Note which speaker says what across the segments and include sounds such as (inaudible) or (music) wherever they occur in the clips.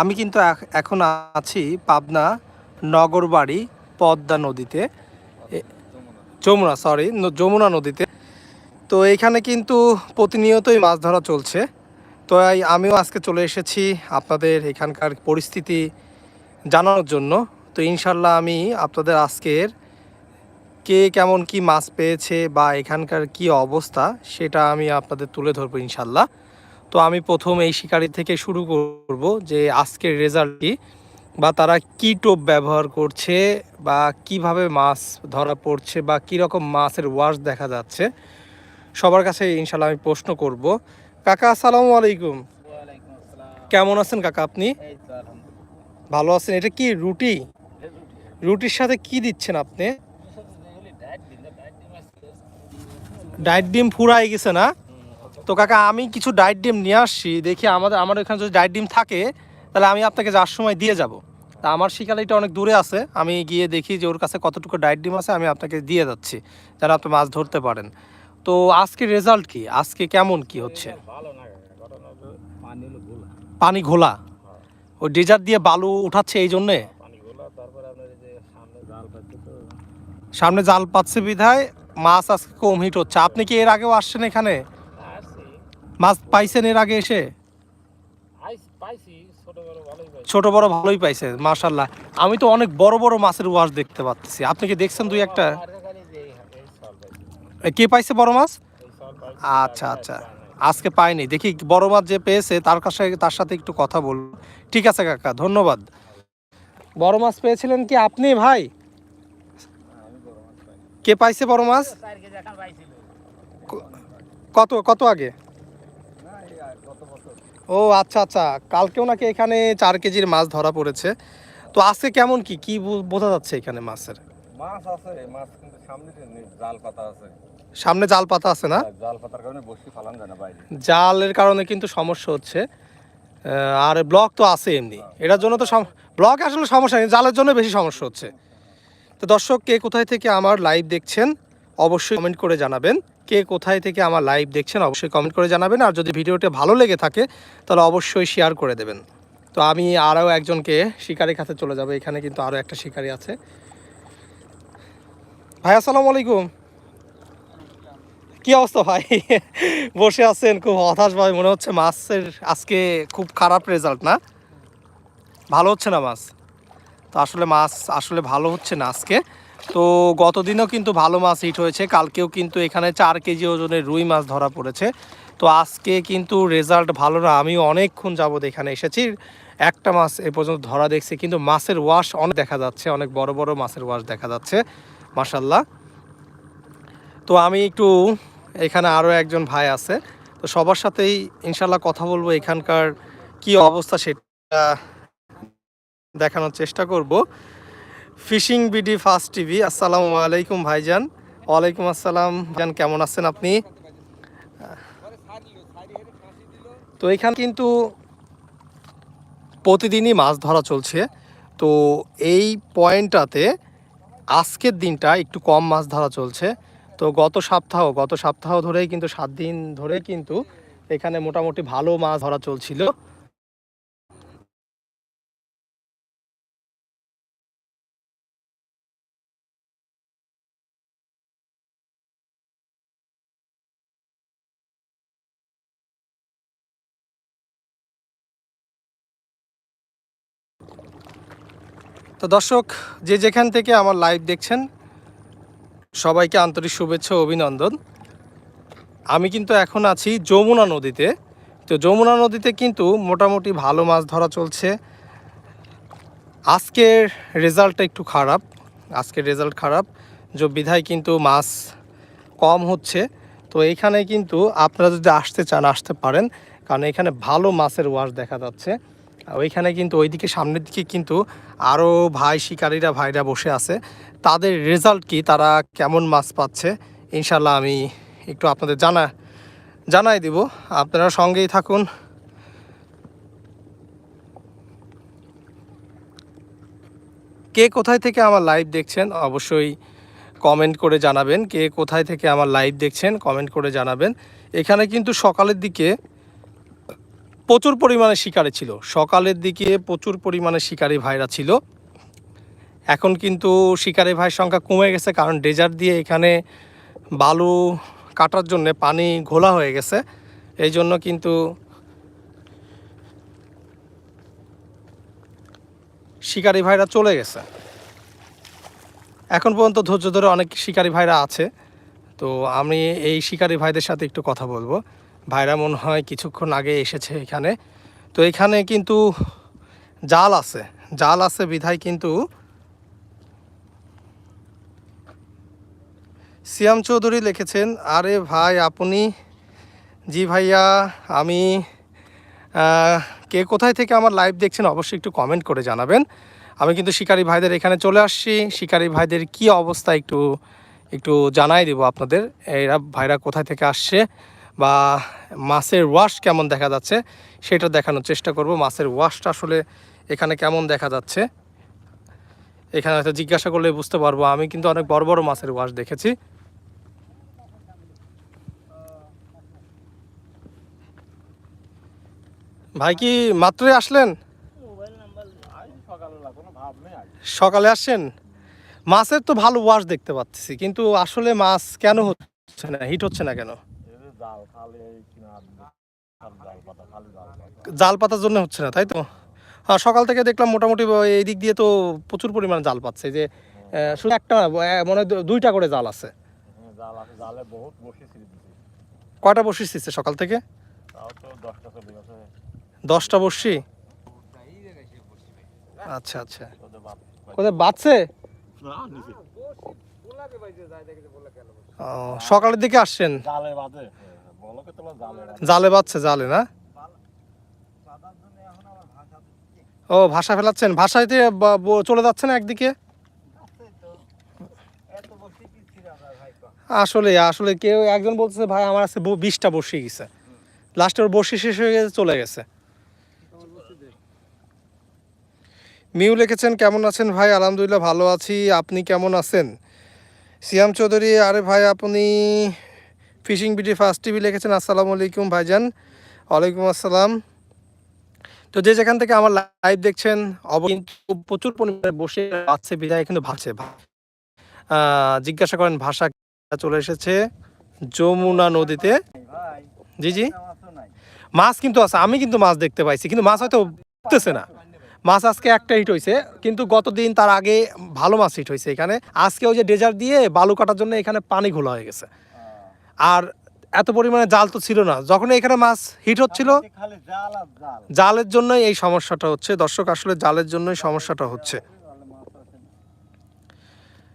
Speaker 1: আমি কিন্তু এখন আছি পাবনা নগরবাড়ি পদ্মা নদীতে। যমুনা সরি যমুনা নদীতে। তো এখানে কিন্তু প্রতিনিয়তই মাছ ধরা চলছে। তো আমিও আজকে চলে এসেছি আপনাদের এখানকার পরিস্থিতি জানানোর জন্য। তো ইনশাল্লাহ আমি আপনাদের আজকের কে কেমন কি মাছ পেয়েছে বা এখানকার কি অবস্থা সেটা আমি আপনাদের তুলে ধরবো ইনশাল্লাহ। তো আমি প্রথম এই শিকারি থেকে শুরু করব যে আজকের রেজাল্ট কি বা তারা কি টোপ ব্যবহার করছে বা কীভাবে মাছ ধরা পড়ছে বা কি রকম মাছের ওয়াশ দেখা যাচ্ছে। সবার কাছে ইনশাল্লাহ আমি প্রশ্ন করব। কাকা আসসালামু আলাইকুম। কেমন আছেন কাকা আপনি? ভালো আছেন? এটা কি রুটি? রুটির সাথে কি দিচ্ছেন আপনি? ডাইট ডিম ফুরাই গেছে না? তো কাকা, আমি কিছু ডাইট ডিম নিয়ে আসছি, দেখি আমাদের, আমার এখানে যদি ডাইট ডিম থাকে, তাহলে আমি আপনাকে যার সময় দিয়ে যাব। তা আমার শিকারিটা অনেক দূরে আছে, আমি গিয়ে দেখি যে ওর কাছে কতটুকু ডাইট ডিম আছে, আমি আপনাকে দিয়ে যাচ্ছি, যেন আপনি মাছ ধরতে পারেন। তো আজকে রেজাল্ট কি? আজকে কেমন কি হচ্ছে?
Speaker 2: পানি
Speaker 1: ঘোলা। ওই ডেজার দিয়ে বালু উঠাচ্ছে এই জন্যে?
Speaker 2: সামনে জাল পাচ্ছে
Speaker 1: বিধায়, মাছ আজকে কম হিট হচ্ছে। আপনি কি এর আগেও আসছেন এখানে? মাছ পাইছেন এর আগে এসে?
Speaker 2: ছোট বড় ভালোই পাইছি।
Speaker 1: ছোট বড় ভালোই পাইছে মাশাল্লাহ আমি তো অনেক বড় বড় মাছের ওয়াশ দেখতে পাচ্ছি। আপনি কি দেখছেন দুই একটা? কে পাইছে বড় মাছ? আচ্ছা আচ্ছা। আজকে পাইনি। দেখি বড় মাছ যে পেয়েছে তার কাছে তার সাথে একটু কথা বলব ঠিক আছে কাকা ধন্যবাদ। বড় মাছ পেয়েছিলেন কি আপনি ভাই? কে পাইছে বড় মাছ? কত কত আগে
Speaker 2: না এই আর কত বছর
Speaker 1: ও আচ্ছা আচ্ছা। কালকেও নাকি এখানে চার কেজির মাছ ধরা পড়েছে। তো আজকে কেমন কি? কি বোঝা যাচ্ছে এখানে মাছের?
Speaker 3: মাছ আছে মাছ কিন্তু সামনে জাল পাতা আছে।
Speaker 1: সামনে জাল পাতা আছে না?
Speaker 3: জাল পাতার কারণে বসি ফালান যায় না বাইরে।
Speaker 1: জালের কারণে কিন্তু সমস্যা হচ্ছে। আর ব্লক তো আছে এমনি। এটার জন্য তো ব্লক আসলে সমস্যা নেই জালের জন্য বেশি সমস্যা হচ্ছে। তো দর্শক কে কোথায় থেকে আমার লাইভ দেখছেন? অবশ্যই কমেন্ট করে জানাবেন। কে কোথায় থেকে আমার লাইভ দেখছেন অবশ্যই কমেন্ট করে জানাবেন। আর যদি ভিডিওটা ভালো লেগে থাকে, তাহলে অবশ্যই শেয়ার করে দেবেন। তো আমি আরও একজনকে শিকারির কাছে চলে যাব। এখানে কিন্তু আরও একটা শিকারি আছে। ভাই, আসসালামু আলাইকুম। কি অবস্থা ভাই? বসে আছেন, খুব হতাশ ভাই। মনে হচ্ছে মাছের আজকে খুব খারাপ রেজাল্ট না? ভালো হচ্ছে না মাছ? তো আসলে মাছ আসলে ভালো হচ্ছে না আজকে। তো গতদিনও কিন্তু ভালো মাছ হিট হয়েছে, কালকেও কিন্তু এখানে চার কেজি ওজনের রুই মাছ ধরা পড়েছে। তো আজকে কিন্তু রেজাল্ট ভালো না, আমিও অনেকক্ষণ যাবত এখানে এসেছি, একটা মাছ এ পর্যন্ত ধরা দেখছি, কিন্তু মাছের ওয়াশ অনেক দেখা যাচ্ছে, অনেক বড় বড় মাছের ওয়াশ দেখা যাচ্ছে মাসাল্লাহ তো আমি একটু এখানে আরও একজন ভাই আছে, তো সবার সাথেই ইনশাল্লাহ কথা বলব এখানকার কি অবস্থা সেটা দেখানোর চেষ্টা করব। Fishing BD first TV. আসসালামু আলাইকুম ভাইজান। ওয়ালাইকুম আসসালাম। ভাইজান, কেমন আছেন আপনি? তো এখানে কিন্তু প্রতিদিনই মাছ ধরা চলছে। তো এই পয়েন্টটাতে আজকের দিনটা একটু কম মাছ ধরা চলছে। তো গত সপ্তাহ গত সপ্তাহ ধরেই কিন্তু, সাত দিন ধরে কিন্তু এখানে মোটামুটি ভালো মাছ ধরা চলছিল। তো দর্শক, যে যেখান থেকে আমার লাইভ দেখছেন, সবাইকে আন্তরিক শুভেচ্ছা অভিনন্দন। আমি কিন্তু এখন আছি যমুনা নদীতে। তো যমুনা নদীতে কিন্তু মোটামুটি ভালো মাছ ধরা চলছে। আজকের রেজাল্টটা একটু খারাপ। আজকের রেজাল্ট খারাপ। যে বিধায় কিন্তু মাছ কম হচ্ছে। তো এখানে কিন্তু আপনারা যদি আসতে চান, আসতে পারেন। কারণ এখানে ভালো মাছের ওয়াশ দেখা যাচ্ছে। ওইখানে কিন্তু ওইদিকে সামনের দিকে কিন্তু আরও ভাই শিকারীরা, ভাইরা বসে আছে। তাদের রেজাল্ট কি? তারা কেমন মাছ পাচ্ছে? ইনশাল্লাহ আমি একটু আপনাদের জানা, জানাই দিব। আপনারা সঙ্গেই থাকুন। কে কোথায় থেকে আমার লাইভ দেখছেন অবশ্যই কমেন্ট করে জানাবেন। কে কোথায় থেকে আমার লাইভ দেখছেন কমেন্ট করে জানাবেন। এখানে কিন্তু সকালের দিকে প্রচুর পরিমাণে শিকারি ছিল। সকালের দিকে প্রচুর পরিমাণে শিকারি ভাইরা ছিল। এখন কিন্তু শিকারি ভাইয়ের সংখ্যা কমে গেছে কারণ ডেজার্ট দিয়ে এখানে বালু কাটার জন্য পানি ঘোলা হয়ে গেছে। এই জন্য কিন্তু শিকারি ভাইরা চলে গেছে। এখন পর্যন্ত ধৈর্য ধরে অনেক শিকারি ভাইরা আছে। তো আমি এই শিকারি ভাইদের সাথে একটু কথা বলব। ভাইরা মনে হয় কিছুক্ষণ আগে এসেছে এখানে। তো এখানে কিন্তু জাল আছে। জাল আছে বিধায় কিন্তু সিয়াম চৌধুরী লিখেছেন, আরে ভাই, আপনি জি ভাইয়া, আমি কে কোথায় থেকে আমার লাইভ দেখছেন অবশ্যই একটু কমেন্ট করে জানাবেন। আমি কিন্তু শিকারি ভাইদের এখানে চলে আসছি। শিকারি ভাইদের কি অবস্থা একটু একটু জানাই দেবো আপনাদের। এরা ভাইরা কোথায় থেকে আসছে? বা মাছের ওয়াশ কেমন দেখা যাচ্ছে সেটা দেখানোর চেষ্টা করব। মাছের ওয়াশটা আসলে এখানে কেমন দেখা যাচ্ছে? এখানে হয়তো জিজ্ঞাসা করলে বুঝতে পারব। আমি কিন্তু অনেক বড় বড় মাছের ওয়াশ দেখেছি। ভাই কি মাত্রই আসলেন? সকালে আসছেন? মাছের তো ভালো ওয়াশ দেখতে পাচ্ছি, কিন্তু আসলে মাছ কেন হচ্ছে না? হিট হচ্ছে না কেন?
Speaker 2: জাল খালি এই কিনা খালি জাল পাতা খালি জাল পাতা।
Speaker 1: জাল পাতার জন্য হচ্ছে না তাই তো? হ্যাঁ সকাল থেকে দেখলাম মোটামুটি এই দিক দিয়ে তো প্রচুর পরিমাণে জাল পাচ্ছে যে শুধু একটা না, মনে হয় দুইটা করে জাল আছে।
Speaker 2: হ্যাঁ,
Speaker 1: কয়টা বসি দিচ্ছে সকাল থেকে?
Speaker 2: দশটা
Speaker 1: বসি? আচ্ছা আচ্ছা। কোথায় বাঁচছে? ও, সকালের দিকে আসছেন?
Speaker 2: জালে
Speaker 1: বাঁচছে জালে না? ও, ভাষা ফেলাচ্ছেন? ভাষাইতে বা- চলে যাচ্ছে না একদিকে? আসলে আসলে কেউ একজন বলতেছে, ভাই, আমার আছে বিশটা বসে গেছে। লাস্টে ওর বসি শেষ হয়ে গেছে, চলে গেছে। মিউ লিখেছেন, কেমন আছেন ভাই? আলহামদুলিল্লাহ ভালো আছি। আপনি কেমন আছেন? সিয়াম চৌধুরী, আরে ভাই, আপনি ফিশিং বিডি ফার্স্ট টিভি লিখেছেন, আসসালামু আলাইকুম ভাইজান। ওয়ালাইকুম আসসালাম। তো যে যেখান থেকে আমার লাইভ দেখছেন কিন্তু প্রচুর পরিমাণে বসে বাচ্চে বিদায় কিন্তু ভাবছে। জিজ্ঞাসা করেন, ভাষা চলে এসেছে যমুনা নদীতে। জি জি। মাছ কিন্তু আছে, আমি কিন্তু মাছ দেখতে পাইছি, কিন্তু মাছ হয়তো উঠতেছে না। মাছ আজকে একটা হিট হয়েছে কিন্তু গতদিন তার আগে ভালো মাছ হিট হয়েছে এখানে। আজকে ওই যে ডেজার দিয়ে বালু কাটার জন্য এখানে পানি ঘোলা হয়ে গেছে। আর এত পরিমাণে জাল তো ছিল না। যখন এখানে মাছ হিট হচ্ছিল জালের জন্যই এই সমস্যাটা হচ্ছে। দর্শক আসলে জালের জন্যই সমস্যাটা হচ্ছে।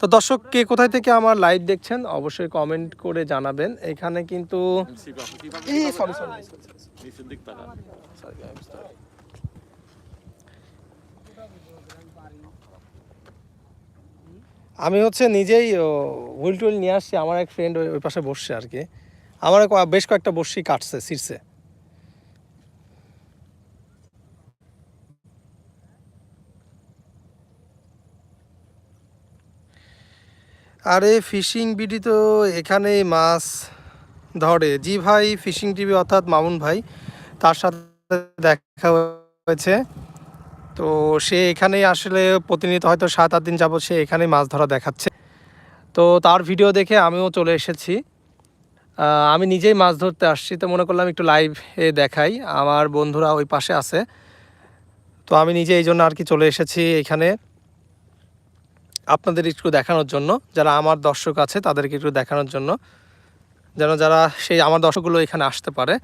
Speaker 1: তো দর্শক কে কোথায় থেকে আমার লাইভ দেখছেন অবশ্যই কমেন্ট করে জানাবেন। এখানে কিন্তু আমি হচ্ছে নিজেই হুইল টুইল নিয়ে আসছি, আমার এক ফ্রেন্ড ওই পাশে বসছে আর কি আমার বেশ কয়েকটা বসি কাটছে শীর্ষে আরে, ফিশিং বিডি তো এখানেই মাছ ধরে। জি ভাই, ফিশিং টিভি অর্থাৎ মামুন ভাই, তার সাথে দেখা হয়েছে। তো সে এখানেই আসলে প্রতিনিয়ত হয়তো সাত আট দিন যাবত সে এখানেই মাছ ধরা দেখাচ্ছে। তো তার ভিডিও দেখে আমিও চলে এসেছি। আমি নিজেই মাছ ধরতে আসছি, তো মনে করলাম একটু লাইভ দেখাই। আমার বন্ধুরা ওই পাশে আছে। তো আমি নিজে এই জন্য আর কি চলে এসেছি এখানে। আপনাদের একটু দেখানোর জন্য, যারা আমার দর্শক আছে তাদেরকে একটু দেখানোর জন্য, যেন যারা সেই আমার দর্শকগুলো এখানে আসতে পারে।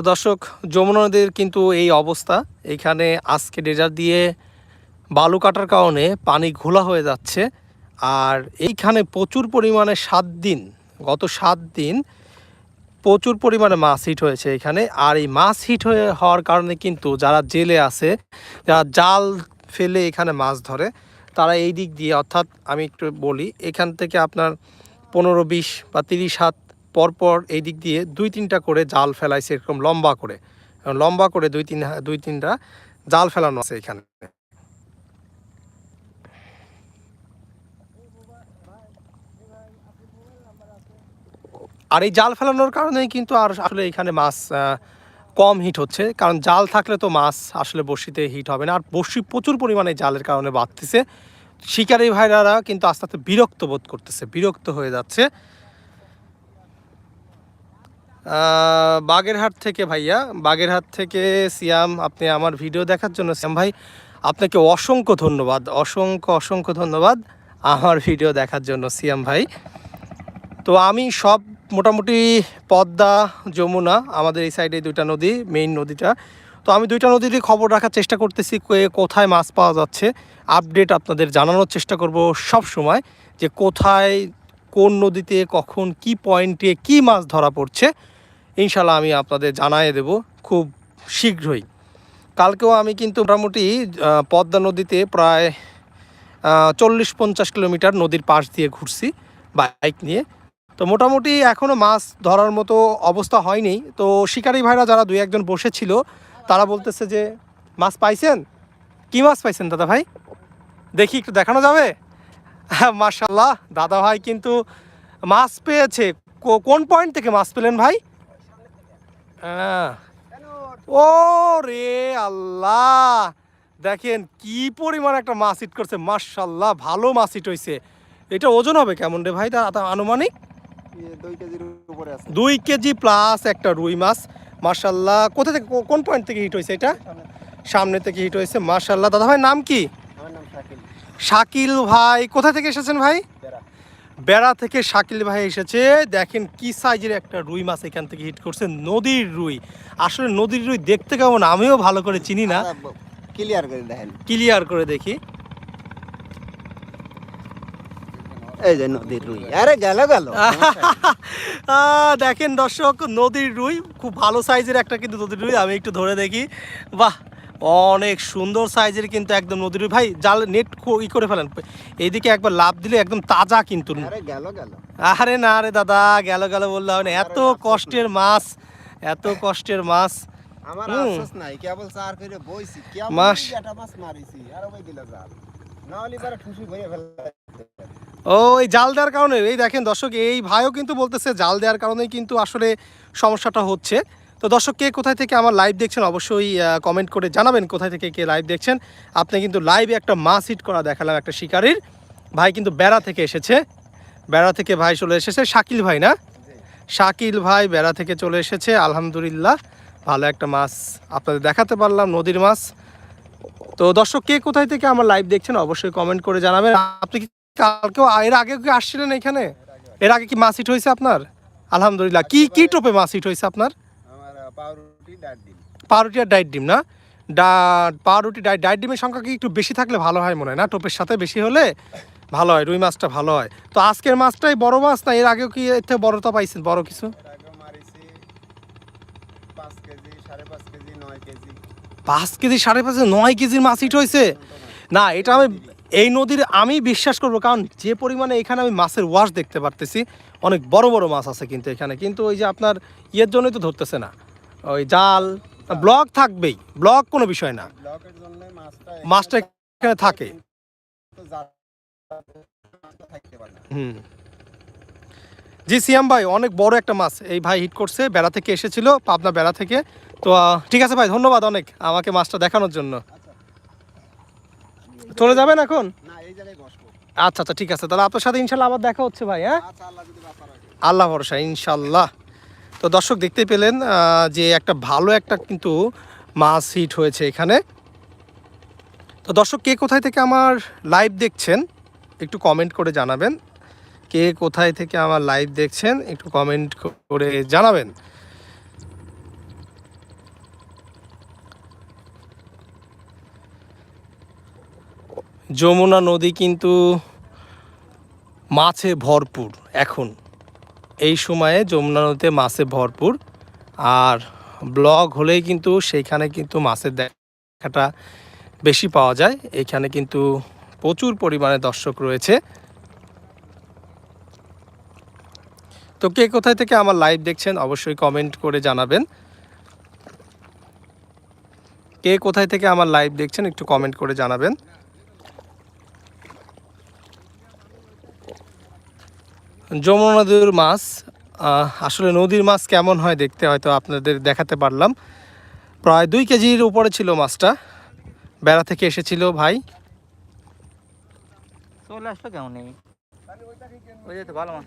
Speaker 1: তো দর্শক, যমুনা নদীর কিন্তু এই অবস্থা। এখানে আজকে ডেজার দিয়ে বালু কাটার কারণে পানি ঘোলা হয়ে যাচ্ছে। আর এইখানে প্রচুর পরিমাণে সাত দিন, গত সাত দিন প্রচুর পরিমাণে মাছ হিট হয়েছে এখানে। আর এই মাছ হিট হয়ে হওয়ার কারণে কিন্তু যারা জেলে আছে, যারা জাল ফেলে এখানে মাছ ধরে, তারা এই দিক দিয়ে, অর্থাৎ আমি একটু বলি, এখান থেকে আপনার পনেরো, বিশ বা তিরিশ হাত পরপর এই দিক দিয়ে দুই তিনটা করে জাল ফেলাইছে এরকম লম্বা করে। লম্বা করে দুই তিন, দুই তিনটা জাল ফেলানো আছে এখানে। আর এই জাল ফেলানোর কারণেই কিন্তু আর আসলে এখানে মাছ কম হিট হচ্ছে। কারণ জাল থাকলে তো মাছ আসলে বড়শিতে হিট হবে না। আর বড়শি প্রচুর পরিমাণে জালের কারণে বাড়তেছে। শিকারী ভাইরারা কিন্তু আস্তে আস্তে বিরক্ত বোধ করতেছে, বিরক্ত হয়ে যাচ্ছে। বাগেরহাট থেকে ভাইয়া, বাগেরহাট থেকে সিয়াম, আপনি আমার ভিডিও দেখার জন্য, সিয়াম ভাই, আপনাকে অসংখ্য ধন্যবাদ, অসংখ্য অসংখ্য ধন্যবাদ আমার ভিডিও দেখার জন্য, সিয়াম ভাই। তো আমি সব মোটামুটি পদ্মা, যমুনা, আমাদের এই সাইডে দুইটা নদী মেইন নদীটা। তো আমি দুইটা নদীরই খবর রাখার চেষ্টা করতেছি কোথায় মাছ পাওয়া যাচ্ছে। আপডেট আপনাদের জানানোর চেষ্টা করব সব সময় যে কোথায়, কোন নদীতে, কখন, কি পয়েন্টে কি মাছ ধরা পড়ছে। ইনশাল্লাহ আমি আপনাদের জানাই দেব খুব শীঘ্রই। কালকেও আমি কিন্তু মোটামুটি পদ্মা নদীতে প্রায় চল্লিশ পঞ্চাশ কিলোমিটার নদীর পাশ দিয়ে ঘুরছি বাইক নিয়ে। তো মোটামুটি এখনও মাছ ধরার মতো অবস্থা হয়নি। তো শিকারী ভাইরা যারা দুই একজন বসেছিল, তারা বলতেছে যে, মাছ পাইছেন? কি মাছ পাইছেন দাদা ভাই? দেখি, একটু দেখানো যাবে? হ্যাঁ মার্শাল্লাহ দাদা ভাই কিন্তু মাছ পেয়েছে। কোন পয়েন্ট থেকে মাছ পেলেন ভাই? ও রে আল্লাহ। দেখেন কি পরিমাণ একটা মাছ হিট করছে মার্শাল্লাহ ভালো মাছ হিট হয়েছে এটা ওজন হবে কেমন রে ভাই? তা তা আনুমানিক?
Speaker 3: দুই
Speaker 1: কেজি প্লাস একটা রুই মাছ মার্শাল্লাহ কোথা থেকে কোন পয়েন্ট থেকে হিট হয়েছে এটা? সামনে থেকে। হিট হয়েছে মার্শাল্লাহ দাদা ভাই নাম কি?
Speaker 3: শাকিল।
Speaker 1: ভাই কোথা থেকে এসেছেন ভাই?
Speaker 3: বেড়া
Speaker 1: থেকে শাকিল ভাই এসেছে। দেখেন কি সাইজের একটা রুই মাছ এখান থেকে হিট করছে নদীর রুই। আসলে নদীর রুই দেখতে কেমন আমিও ভালো করে চিনি না।
Speaker 3: ক্লিয়ার করে দেখেন
Speaker 1: ক্লিয়ার করে দেখি।
Speaker 3: এই যে নদীর রুই। আরে গেল গেল। (laughs)
Speaker 1: দেখেন দর্শক নদীর রুই খুব ভালো সাইজের একটা কিন্তু নদীর রুই আমি একটু ধরে দেখি। বাহ অনেক সুন্দর সাইজের কিন্তু একদম নদীর ভাই জাল নেট ই করে ফেলেন। এইদিকে একবার লাভ দিলে একদম তাজা কিন্তু।
Speaker 3: আরে গেল গেল।
Speaker 1: আরে না রে দাদা গেল গেল বললে হবে না। এত কষ্টের মাছ এত কষ্টের মাছ।
Speaker 3: আমার আফসোস নাই কেবল চার করে বইছি। কেবল মাছ মারিছি আর ওই দিল জাল। না হলে এবারে ঠুসি ভরে ফেলা
Speaker 1: ও এই জাল দেওয়ার কারণে এই দেখেন দর্শক এই ভাইও কিন্তু বলতেছে জাল দেওয়ার কারণেই কিন্তু আসলে সমস্যাটা হচ্ছে। তো দর্শক, কে কোথায় থেকে আমার লাইভ দেখছেন অবশ্যই কমেন্ট করে জানাবেন কোথায় থেকে কে লাইভ দেখছেন। আপনি কিন্তু লাইভে একটা মাছ হিট করা দেখালাম একটা শিকারির। ভাই কিন্তু বেড়া থেকে এসেছে। বেড়া থেকে ভাই চলে এসেছে, শাকিল ভাই না? শাকিল ভাই বেড়া থেকে চলে এসেছে, আলহামদুলিল্লাহ। ভালো একটা মাছ আপনাদের দেখাতে পারলাম, নদীর মাছ তো দর্শক, কে কোথায় থেকে আমার লাইভ দেখছেন অবশ্যই কমেন্ট করে জানাবেন। আপনি কি কালকেও এর আগে কি আসছিলেন এখানে? এর আগে কি মাছ হিট হয়েছে আপনার? আলহামদুলিল্লাহ। কি কি টোপে মাছ হিট হয়েছে আপনার?
Speaker 3: পাউরুটি
Speaker 1: আর ডাইট ডিম না? ডা পাউরুটি ডাইট ডাইট ডিমের সংখ্যা কি একটু বেশি থাকলে ভালো হয় মনে হয় না? টোপের সাথে বেশি হলে ভালো হয় রুই মাছটা ভালো হয়। তো আজকের মাছটাই বড় মাছ না? এর আগেও কি এর থেকে বড়টা পাইছেন বড় কিছু?
Speaker 3: পাঁচ কেজি সাড়ে পাঁচ কেজি নয়
Speaker 1: কেজির মাছ হিট হয়েছে না এটা আমি এই নদীর আমি বিশ্বাস করব কারণ যে পরিমাণে এখানে আমি মাছের ওয়াশ দেখতে পারতেছি অনেক বড় বড় মাছ আছে কিন্তু এখানে। কিন্তু ওই যে আপনার ইয়ের জন্যই তো ধরতেছে না। ওই জাল ব্লক থাকবেই ব্লক কোনো বিষয় না।
Speaker 3: মাছটা
Speaker 1: এখানে থাকে। হুম। জি সিয়াম ভাই অনেক বড় একটা মাছ এই ভাই হিট করছে বেড়া থেকে এসেছিল পাবনা বেড়া থেকে। তো ঠিক আছে ভাই ধন্যবাদ অনেক আমাকে মাছটা দেখানোর জন্য। চলে যাবেন এখন? আচ্ছা আচ্ছা ঠিক আছে। তাহলে আপনার সাথে ইনশাল্লাহ আবার দেখা হচ্ছে ভাই হ্যাঁ?
Speaker 3: আচ্ছা আল্লাহ
Speaker 1: ভরসা ইনশাল্লাহ। তো দর্শক দেখতে পেলেন যে একটা ভালো একটা কিন্তু মাছ হিট হয়েছে এখানে। তো দর্শক, কে কোথায় থেকে আমার লাইভ দেখছেন, একটু কমেন্ট করে জানাবেন। কে কোথায় থেকে আমার লাইভ দেখছেন, একটু কমেন্ট করে জানাবেন। যমুনা নদী কিন্তু মাছে ভরপুর এখন। এই সময়ে যমুনা নদীতে মাছে ভরপুর। আর ব্লগ হলেই কিন্তু সেইখানে কিন্তু মাছের দেখাটা বেশি পাওয়া যায়। এখানে কিন্তু প্রচুর পরিমাণে দর্শক রয়েছে। তো কে কোথায় থেকে আমার লাইভ দেখছেন অবশ্যই কমেন্ট করে জানাবেন। কে কোথায় থেকে আমার লাইভ দেখছেন একটু কমেন্ট করে জানাবেন। যমুনা নদীর মাছ আসলে নদীর মাছ কেমন হয় দেখতে হয়তো আপনাদের দেখাতে পারলাম। প্রায় দুই কেজির উপরে ছিল মাছটা। বেড়া থেকে এসেছিল ভাই।
Speaker 2: চলে আসলো কেমন নেই ভালো মাছ